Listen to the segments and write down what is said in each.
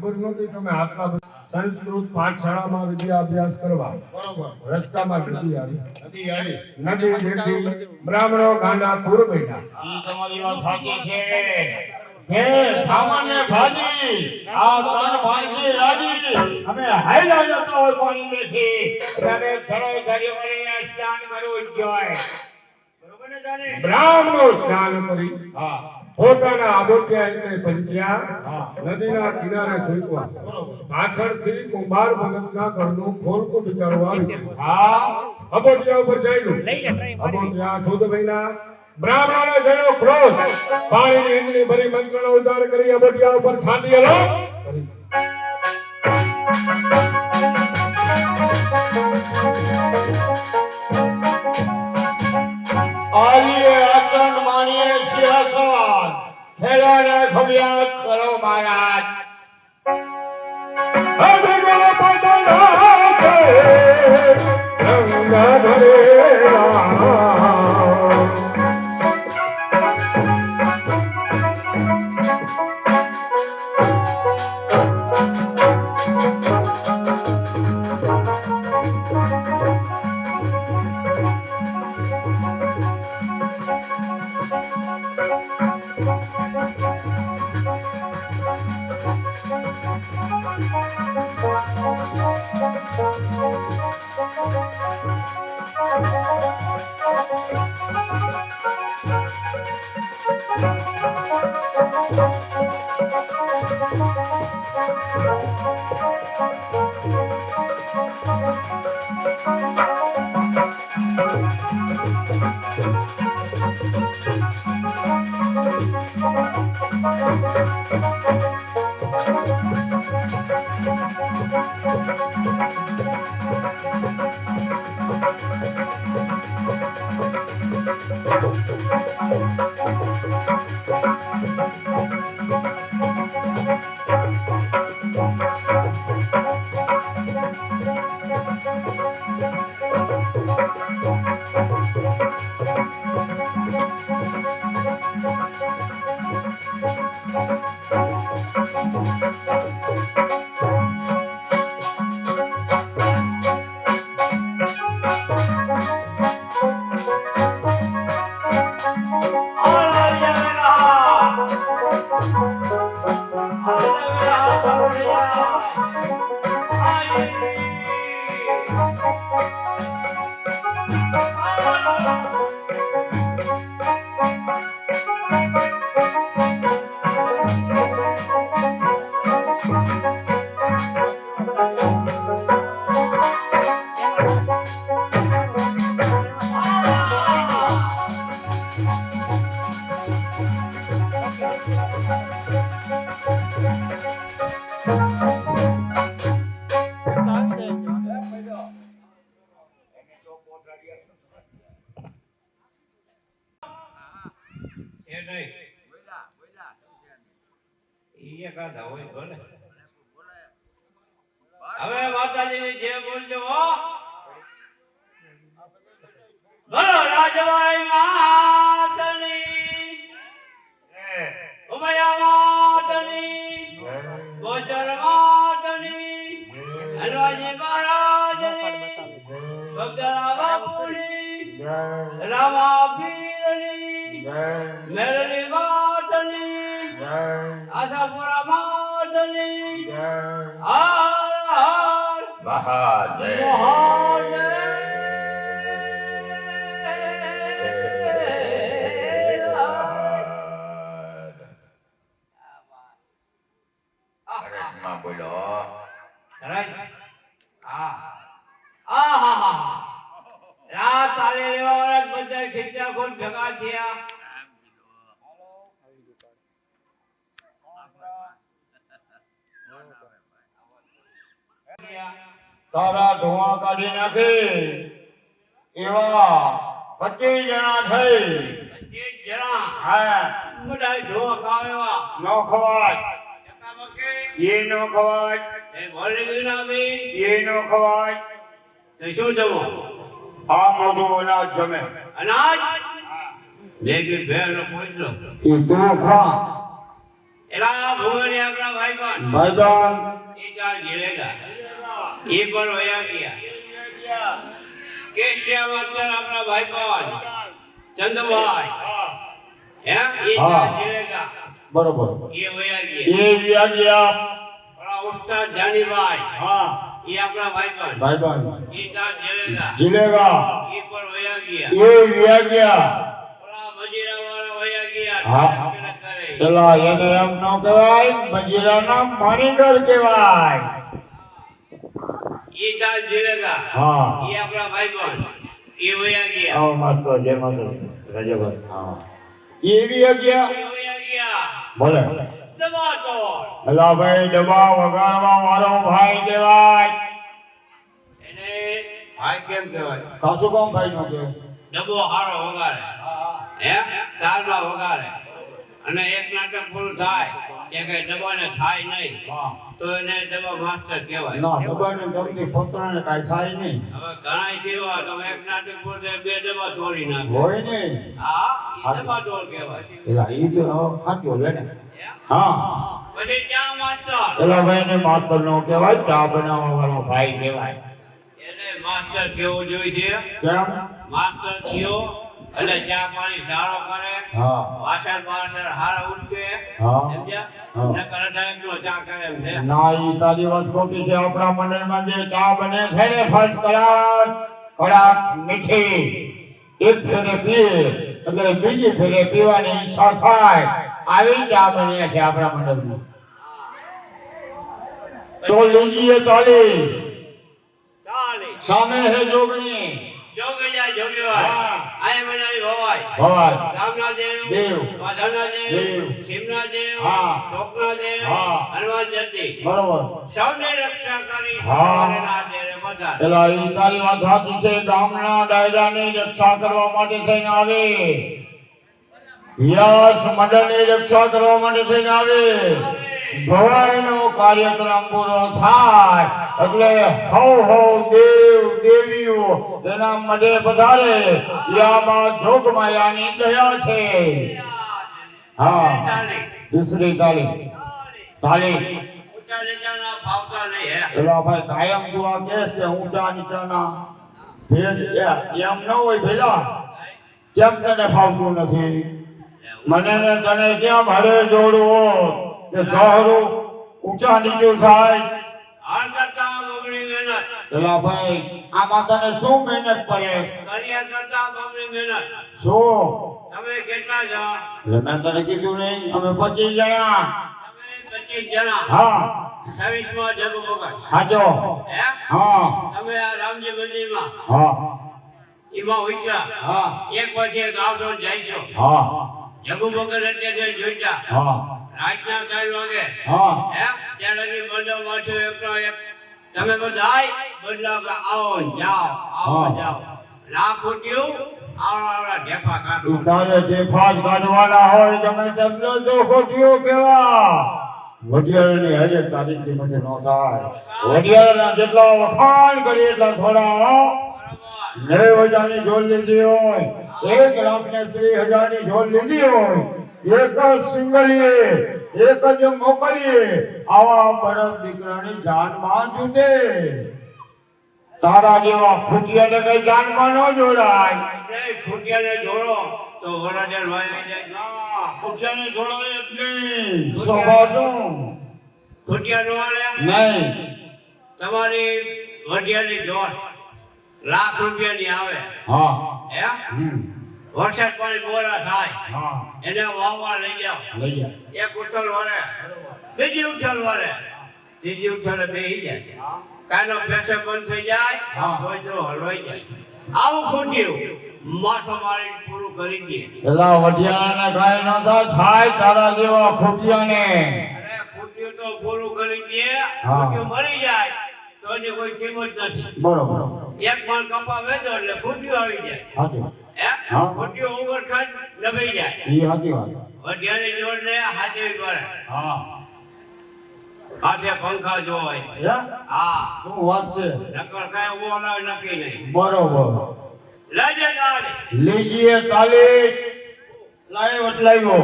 ખબર નહોતી તમે આટલા સંસ્કૃત પાઠશાળામાં વિદ્યા અભ્યાસ કરવા. બરોબર. રસ્તામાં નદી આવી. નદી આવી. નદી જેથી બ્રાહ્મણો ગાંડા પૂર બેઠા તમારી વાત સાચી છે. હે સામાન્ય ભાજી આ ત્રણ ભાજી રાજી. અમે હાઈલા જતો હોય પાણી મેથી ત્યારે ચડાઈ વળી આ સ્નાન કરવું જોઈએ બરોબર ને જાને? બ્રાહ્મણો સ્નાન કરી. હા. પોતાના આબોટિયા એમને પંચ્યા નદીના કિનારે સૂકવા. પાછળથી કુંભાર ભગતના ઘરનું ખોલકું બિચારું આવ્યું. હા અબોટિયા ઉપર જઈલું અબોટિયા શુદ્ધ મહિના બ્રાહ્મણોને થયો ક્રોધ પાણીની ઈંધણી ભરી મંત્રનો ઉદ્ધાર કરી અબોટિયા ઉપર છાંટી હલો કરી. આલીએ આસન ખેલાને ખબિયાત કરો મહારાજ. પદનાથે એક આધા હોય ભલે. હવે માતાજીની જે બોલજો હો. બોલો રાજવાઈ માતની ઉમયા માતની ગોચર માતની હલવાજી મહારાજની. ભક્તરા બાપુની રામા પીરની મેરણી માતની આશાપુરા માતની હર હર મહાદેવ. મહાદેવ બોલો. રાત આલે લેવા વાળા બધા ખીચા કોણ ભેગા થયા. તારા ધોવા કાઢી નાખે. એવા પચીસ જણા થઈ. પચીસ જણા. હા. બધા જોવા કાવેવા નો ખવાય. એ નો ખવાય. એ મોરલી નામી એ નો ખવાય. તે શું જમો? આ મોઢું અનાજ જમે. અનાજ? એ તું ખા. એલા ભુવને આપણા ભાઈ પણ ભાઈબંધ. એ ચાર એ પણ વયા ગયા. કેશિયા માસ્ટર આપણા ભાઈ પણ ચંદુભાઈ. હે? એ જીવેગા બરોબર. એ વયા ગયા. એ વયા ગયા. આપણા ઉસ્તાદ જાનીભાઈ. હા. એ આપણા ભાઈ પણ ભાઈબંધ. એ ચાર જીવેગા જીવેગા એ પણ વયા ગયા. એ વ્યા ગયા. આપણા મજીરાવાળા વયા ગયા. હા. તિલક એને એમ ન કહેવાય મંજીરાના માણીગર કહેવાય. એ ચાર જીલેગા હા. એ આપણા ભાઈ પણ એ વયા ગયા. આવો માસ્ટર જય માતા રજાભાઈ. હા. એવી ગયા એ વયા ગયા. ભલે. દબા તો અલા ભાઈ ડબ્બા વગાડવા વાળો ભાઈ કહેવાય. એને ભાઈ કેમ કહેવાય? કાસુ કોમ ભાઈ નો કે ડબો હારો વગાડે. હે ચારમાં વગાડે. અને એક નાટક પૂરું થાય. કે કઈ ડબ્બાને થાય નહીં. તો એને દબા માસ્ટર કહેવાય. ના ડબ્બાને ગમતી પત્રને કાંઈ થાય નહીં. હવે ઘણા જેવા તમે એક નાટક પૂરું થાય બે દબા તોડી નાખે. હોય ને. હા એ દબા તોડ કહેવાય. ઈ તો સાચો લે ને. હા. પછી ચા માસ્ટર? પેલા ભાઈ ને માસ્ટર નો કહેવાય ચા બનાવવા વાળો ભાઈ કહેવાય. એને માસ્ટર કેવો જોઈએ છે. કેમ? માસ્ટર થયો એટલે જ્યાં પાણી સારો કરે હા. વાસણ બાસણ હારા ઉઠકે હા. સમજ્યા? હા. નકર ટાઈમનો ચા કરે એમ છે. ના ઈ તારી વાત ખોટી છે. આપણા મંડળમાં જે ચા બને છે ને ફર્સ્ટ ક્લાસ કડક મીઠી એક ફેરે પીએ એટલે બીજી ફેરે પીવાની ઈચ્છા થાય. આવી ચા બને છે આપણા મંડળમાં. તો લીજીએ તાલી સામે હે જોગણી. જોગે જોગેવાય આય બનાવી ભવાય ભવાય રામના દેવ દેવ. વાધાના દેવ દેવ. શિવના દેવ હા. ચોકના દેવ હા. હનુમાન જતી બરોબર સૌને રક્ષા કરી હા. સવારના દેરે બધા પેલા ઈ તારી વાત સાચી છે ગામના ડાયરાની રક્ષા કરવા માટે થઈને આવે યશ મંડળની રક્ષા કરવા માટે થઈને આવે ભવાઈનો કાર્યક્રમ પૂરો થાય. એટલે હો હો દેવ દેવીઓ તેના મઢે પધારે યામાં જોગમાયાની દયા છે. હા. દૂસરી તાલી. તાલી. નહીં ભાઈ, કાયમ તું આ કહેશ કે ઊંચા નીચાના ભેદ એમ ન હોય ભેલા કેમ તને ફાવતું નથી? મને ને તને કેમ હરે જોડવો કે સહરું ઊંચા નીચે થાય. ભાઈ શું મહેનત પડે? શું તમે કેટલા જણ? મેં તને કીધું નહીં અમે પચીસ જણા. તમે પચીસ જણા. હા. તમે આ રામજી મંદિરમાં. હા. એમાં ઉતર્યા. હા. એક પછી એક આવતો જાય છો. હા. જગુ વગર અત્યારે જોઈતા. હા. રાતના ત્રણ વાગે. હા. હે ત્યાં લગી બધો માથે એકનો એક તમે બધાય બદલા આવો જાઓ આવો જાઓ. ના ફૂટ્યું તારે જે ફાજ કાઢવાના હોય તમે તમને તો ખોટીઓ કેવા વડિયાળની મને નો થાય. વડિયાળના જેટલા વખાણ કરી એટલા થોડા નેવ હજારની ઢોલ લીધી હોય. એક લાખ ને ત્રીસ હજારની ઝોલ લીધી હોય. એક જ સિંગલીએ એક જ મોકલીએ આવા બળદ દીકરાની જાનમાં જુદે. તારા જેવા ફૂટિયાને કઈ જાનમાં ન જોડાય. ખૂટિયાને જોડો તો વરાજર ભાઈ જાય. ના, ફૂટિયાને જોડાય જ નહીં. સ્વભાવ ખૂટિયા આલે નહીં. તમારી વઢિયાની જોડ લાખ રૂપિયાની આવે. હા. હમ, વરસાદ પાણી બોરા થાય. એને વાવવા લઈ જાઓ એક ઉથલ વરે બીજી ઉથલ વરે. ત્રીજી ઉથલે બેસી જાય. કાનો પેસે બંધ થઈ જાય હા. ગોજરો હલવાઈ જાય. આવું ખોટ્યું. માથો મારી પૂરું કરી દે. પેલા વઢિયાને કાંઈ ન થાય થાય તારા જેવા ફૂટિયાને અરે ખોટ્યું તો પૂરું કરી દે. હા. મરી જાય. તો એની કોઈ કિંમત નથી. બરોબર. એક માળ કપા વેચો એટલે ખોટ્યું આવી જાય. હે. ખોટ્યું ઓવરખંડ દબાઈ જાય. ઈ સાચી વાત. વઢિયાની જોડ ને હાથે પડે હા. આજે પંખા જોવાય. હા? શું વાત છે? નકર કાય ઊભો ના નક્કી નહીં. બરોબર. લેજે તાળી. લીજીએ તાળી. લાઈ વટલાવ્યો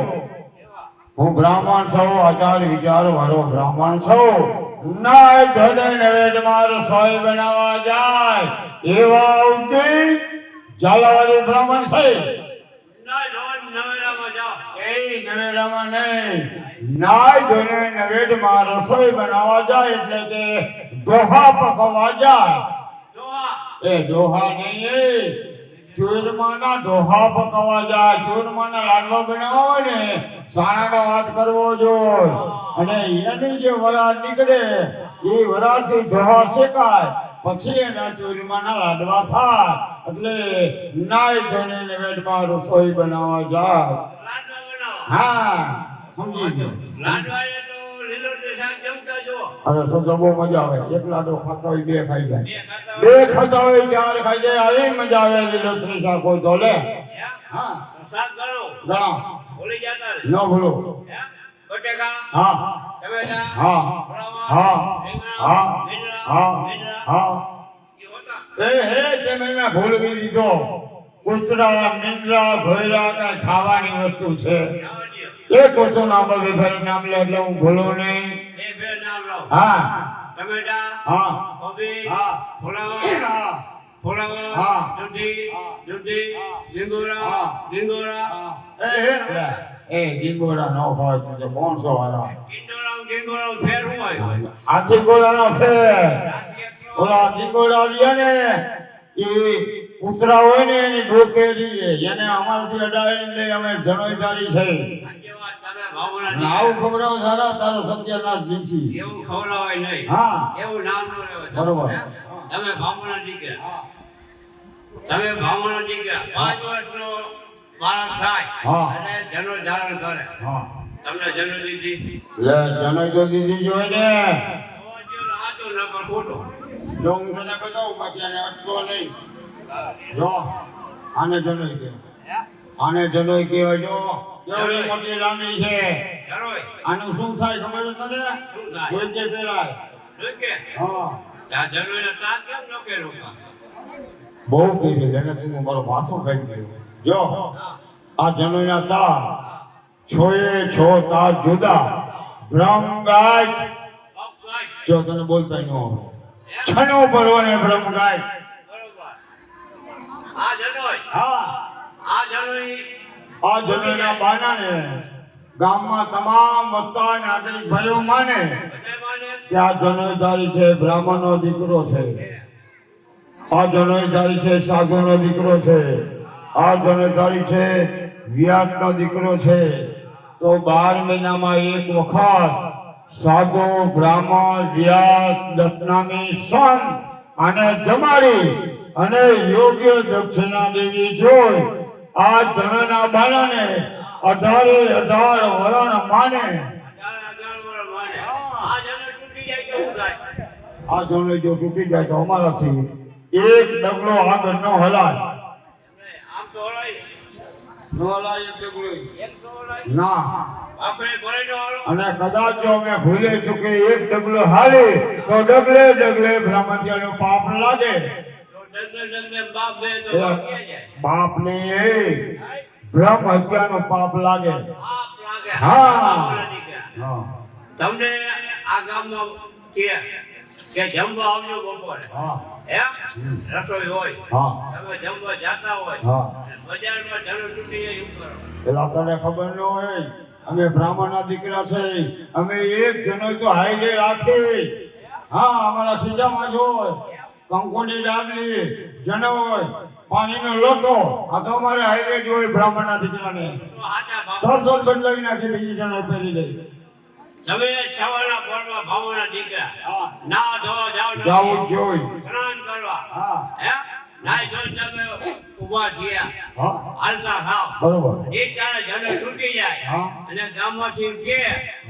હું બ્રાહ્મણ છું આચાર વિચાર વાળો બ્રાહ્મણ છું. નાય ધને નવેદ મારો સોય બનાવવા જાય. એવા ઉતી ઝાલાવાડી બ્રાહ્મણ જાઓ. નવેડામાં નહીં. નાય નવેદમાં રસોઈ બનાવવા જાય એટલે કે દોહા પકવવા જાય. એ ડોહા નહીં. ચૂરમાના ડોહા પકાવવા જાય. ચૂરમાના લાડવા બનાવવા હોય ને સાણાનો વાત કરવો જોઈએ અને એની જે વરાળ નીકળે એ વરાળથી ડોહા શેકાય. પછી એના ચૂરમાના લાડવા થાય. એટલે નાય ધોઈને નૈવેદ્યમાં રસોઈ બનાવવા જાય લાડવા હા સમજી ગયો. જો અરે તો તો બહુ મજા આવે. એક લાડો ખાતા હોય બે ખાઈ જાય. બે ખાતા હોય. ચાર ખાઈ જાય. આવી મજા આવે લીલોતરી શાક હોય તો લે. હા. શાક ગણો ઘણા ભૂલી જતા ન ભૂલો. બટેકા. હા. હા. હા. હા. હા. હા. એ હે તે મેં ભૂલવી દીધો. કૂતરા નિંદ્રા ભોયરા કાંઈ ખાવાની વસ્તુ છે. એ કોચો નામ ભાઈ નામ લે એટલે હું ભૂલું નહીં. એ બે નામ લો. હા. ટમેટા હા. કોબી હા. ફુલાવર હા. ફુલાવર હા. દૂધી દૂધી લીંગોરા હા. લીંગોરા એ હે. એ ગીંગોડા નો હોય તો કોણસો વાળા ઈંડોરા ફેર હું આવ્યો ફેર. ઓલા ગીંગોડા રહ્યા ને એ કૂતરા હોય ને એની ડોકેરી એને અમારથી અડાડીને અમે જણોઈદારી છે. ભાવના આવું ખબરાવ સારા તારો એવું ખવડાવાય નહીં. હા. એવું નામ ન લેવાય બરોબર. તમે બ્રાહ્મણ દીકરા તમે બ્રાહ્મણ દીકરા પાંચ વર્ષનો બાળક થાય. અને જનો ધારણ કરે. તમને જનો દીધી લે જનોઈ તો દીધી જોઈ ને. સાચું ન પણ ખોટું જો હું તને બતાવું બાકી આને અટકો નહીં. જો આને જનોઈ કે આને જનોઈ કહેવાય જો. કેવડી મોટી લાંબી છે. આનું શું થાય ખબર છે તને? કોઈ કે પેલાય હા. કેમ ન કર્યો બહુ કીધું એને તું મારો માથું ખાઈ ગયું. જો આ જમીના તાર છોએ છો તાર જુદા. બ્રહ્મ ગાય જો તને બોલતા ન છનો પરવાને બ્રહ્મ ગાય આ જનોય. હા. આ જનોય. આ જનોઈના બાનાને ગામમાં તમામ વક્તા નાગરિક ભાઈઓ માને કે આ જનોઈદારી છે બ્રાહ્મણનો દીકરો છે. આ જનોઈદારી છે સાધુનો દીકરો છે. આ જનોઈદારી છે વ્યાસનો દીકરો છે તો બાર મહિનામાં એક વખત સાધુ, બ્રાહ્મણ વ્યાસ દત્નામી સંત અને જમાડી અને યોગ્ય દક્ષિણા દેવી જોઈ આ જણાના બાળાને અઢારે અઢાર વરણ માને. આ જનોઈ જો તૂટી જાય તો અમારાથી એક ડગલો આગળ ન હલાય. ન. ના. અને કદાચ જો અમે ભૂલે ચૂકે એક ડગલો હાલી તો ડગલે ડગલે બ્રાહ્મણ્યનું પાપ લાગે બાપ ને બ્રહ્મ હત્યાનું પાપ લાગે પાપ લાગે. હા. હા તમને આ ગામમાં કે કે જમવા આવજો બપોરે. હા. એમ? રસોઈ હોય. હા. તમે જમવા જાતા હોય. હા. બજારમાં જનો તૂટી એવું કરો. પેલા તને ખબર ન હોય અમે બ્રાહ્મણના દીકરા છે અમે એક જણો તો હાઈલે રાખી. હા અમારા ખીજામાં જો કંકોની ડાબલી જનોય પાણીનો લોટો. આ તો અમારે હાઈલે જોઈ બ્રાહ્મણના દીકરાને. જ બદલાવી નાખી બીજી જણા પહેરી લઈ તમે સવારના પોરમાં ભાવના દીકરા. હા. ના ધોવા જાવ ને જોઈ. સ્નાન કરવા. હા. હે? નાઈ ધોઈને તમે ઊભા થયા. હાલતા થાવ. બરોબર. એક તારે તૂટી જાય. અને ગામમાંથી કે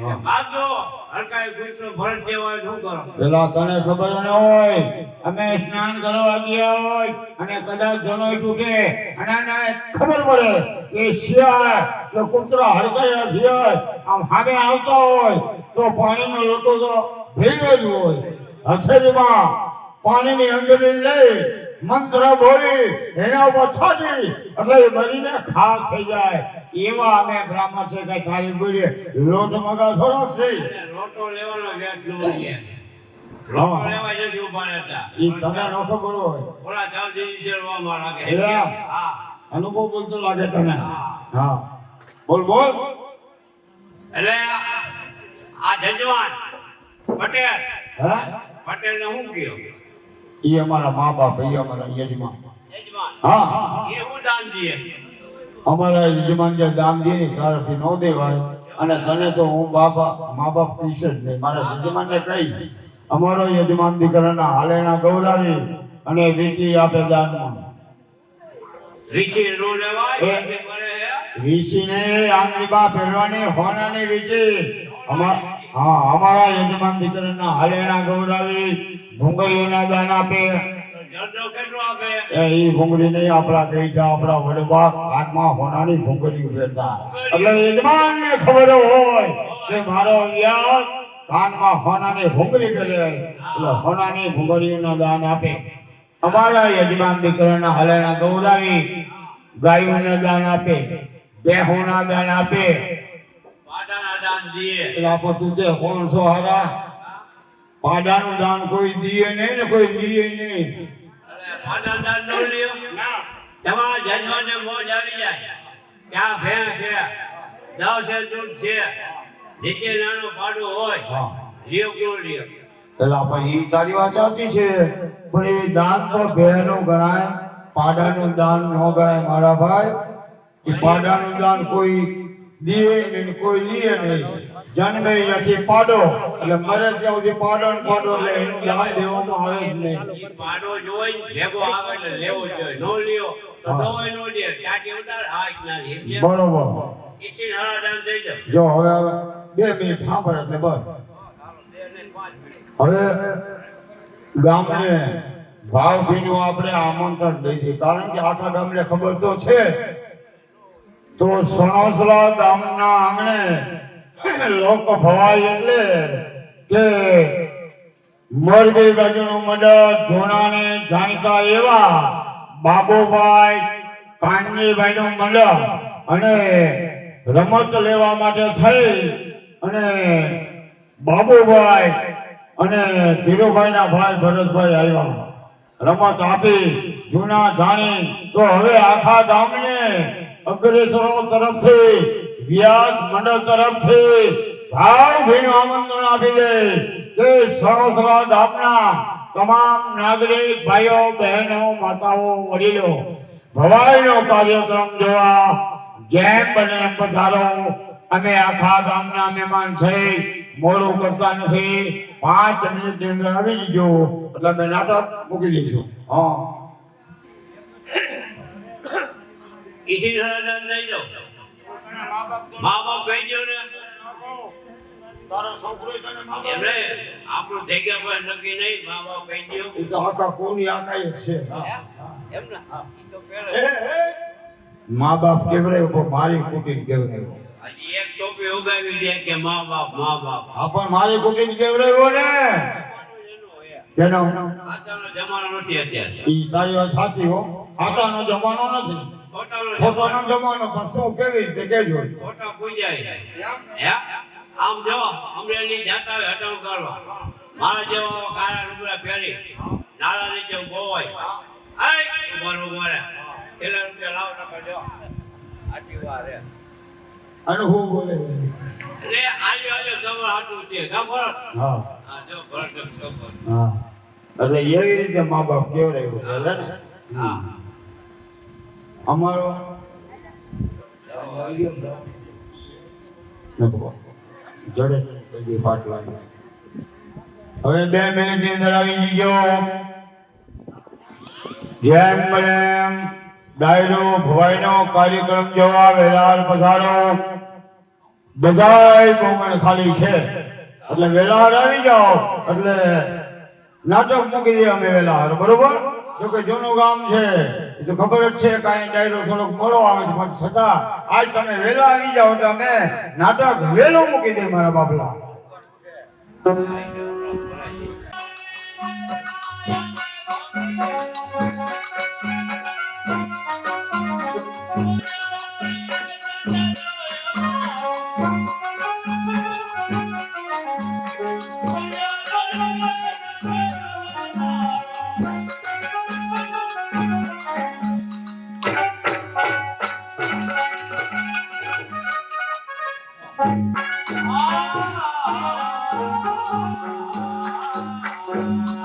હા. ભાગજો હરકાઈ ગુસ્સો ભરત હોય શું કરો? પેલા તને ખબર ન હોય અમે સ્નાન કરવા ગયા હોય અને કદાચ જનો તૂટે. અને ખબર પડે કે શિયાળ કે કૂતરા હરકાયા શિયાળ આમ સામે આવતો હોય તો પાણીનો લોટો તો ભેગો જ હોય. હથેળીમાં પાણીની અંગડી લઈ મંત્ર બોલી એના ઉપર છોડી એટલે એ મરીને ખાસ થઈ જાય. એવા અમે બ્રાહ્મણ છે કઈ ખાલી બોલીએ લોટ મગા થોડો છે લોટો લેવાનો વ્યાજ ન અનુભવ બોલતો લાગે તને. હા. બોલ બોલ. એટલે આ જજવાન પટેલ હે? પટેલ ને હું કયો? એ અમારા મા બાપ એ અમારા યજમાન. હા. અમારા યજમાન જે દાન દે ને સારાથી ન દેવાય અને તને તો હું બાપા મા બાપ પીશ જ નહીં. મારા યજમાનને કહી અમારો યજમાન દીકરાના હાલેણા ગૌરાવી અને વીટી આપે દાનમાં. વીછી નો હે. વીસીને પહેરવાની હોનાની વીટી. અમા- હા, અમારા યજમાન દીકરાના હાલેણા ગૌરાવી ભૂંગળીઓના દાન આપે. એ ભૂંગળી નહીં આપણા કહી છે આપણા વડવા હાથમાં હોનાની ભૂંગળી પહેરતા એટલે યજમાનને ખબર હોય કે મારો વ્યાસ કાનમાં હોનાની ભૂંગળી કરે. એટલે હોનાની ભૂંગળીઓના દાન આપે. અમારા યજમાન દીકરાના હલેણા ગૌરાવી ગાયોને દાન આપે, બેહોના દાન આપે પાડાના દાન દઈએ. એટલે આપણે તું તે કોણ છો હારા. પાડાનું દાન કોઈ દીએ નહીં ને કોઈ દીએ નહીં. પાડા દાન નો લ્યો. તમારા જજમાનને મોજ આવી જાય. ક્યાં ભેં છે? દસ છે દૂધ છે? નીચે નાનો પાડો હોય હા. લ્યો કોણ લ્યો? પેલા પણ એ તારી વાત સાચી છે. પણ એ દાન તો ભેનું ગણાય. પાડાનું દાન ન ગણાય મારા ભાઈ. એ પાડાનું દાન કોઈ દીએ ને કોઈ લીએ નહીં. જન્મે ત્યાંથી પાડો. એટલે મરે ત્યાં સુધી પાડો ને પાડો એનું દાન દેવામાં આવે જ નહીં. પાડો જોઈ ભેગો આવે એટલે લેવો જોઈએ. નો લ્યો તો. નોય નો લે. ટાટી ઉતાર. હાથ ના લે બરોબર. ઈચીને હળા દાન દઈ દે જો હવે હવે બે મિનિટ સાંભળ એટલે બસ. હવે ગામને ભાવભીનું આપણે આમંત્રણ દઈ દઈએ. કારણ કે આખા ગામને ખબર તો છે તો સણોસરા ગામના આંગણે લોક ભવાય એટલે કે મોરબી બાજુનું મદદ, ધોણાને જાણીતા એવા બાબુભાઈ કાનજીભાઈનું મંડળ અને રમત લેવા માટે થઈ અને બાબુભાઈ અને ધીરુભાઈના ભાઈ ભરતભાઈ આવ્યા. રમત આપી, જૂના જાણી. તો હવે આખા ગામને અગ્રેસરો તરફથી, વ્યાસ મંડળ તરફથી ભાવભીનું આમંત્રણ આપી દે. તે સરોસરા ગામના તમામ નાગરિક, ભાઈઓ, બહેનો, માતાઓ, વડીલો. ભવાઈનો કાર્યક્રમ જોવા જેમ બને પધારો. અમે આખા ગામના મહેમાન છે. મોડું કરતા નથી. પાંચ મિનિટની અંદર આવી જજો. એટલે અમે નાટક મૂકી દઈશું. હા. મા બાપ કહી દો ને. તારો છોકરો ને? એમને આપણું થઈ ગયા કોઈ નક્કી નહીં મા બાપ કહી દો એ તો હતા કોની આખા છે એમ? એ. મા બાપ કેવરાય પણ મારી કુટી કેવરાય હજી એક ટોપી ઉગાવી દે કે મા બાપ મા બાપ આ પણ મારી કુટીર કેવરાયો ને તેનો આતાનો જમાનો નથી અત્યારે. ઈ તારી વાત સાચી હો. આતાનો જમાનો નથી. ફોટોનો જમાનો જમાનો પણ શું કેવી રીતે કેજો પૂજાય. હે? આમ જો અમરેલી જાતા હોય હટાવ કરવા. મારા જેવા કાળા લુગડા ફેરી નાળા નીચે ઊભો હોય. આય ઊભો ઊભો કેટલા રૂપિયા લાવ નકર જો આટલી વાર રે અને હું બોલે એટલે આજે આજે ખબર હાટું છે. ખબર હા. હા જો ભરત હા. એટલે એવી રીતે મા બાપ કેવડાવ્યું? હા હા. અમારો હવે બે મિનિટની અંદર આવી ગયો. જેમ એમ ડાયરો ભવાઈનો કાર્યક્રમ જોવા વેલાલ પધારો. બધાય કોમણ ખાલી છે. એટલે વેલાર આવી જાઓ. એટલે નાટક મૂકી દઈએ અમે વેલાર બરોબર? જો કે જૂનું ગામ છે. એ ખબર જ છે કાંઈ ડાયરો થોડોક મોડો આવે છે, પણ છતાં આજ તમે વેલા આવી જાઓ એટલે અમે નાટક વેલો મૂકી દે મારા બાપલા. ચાલો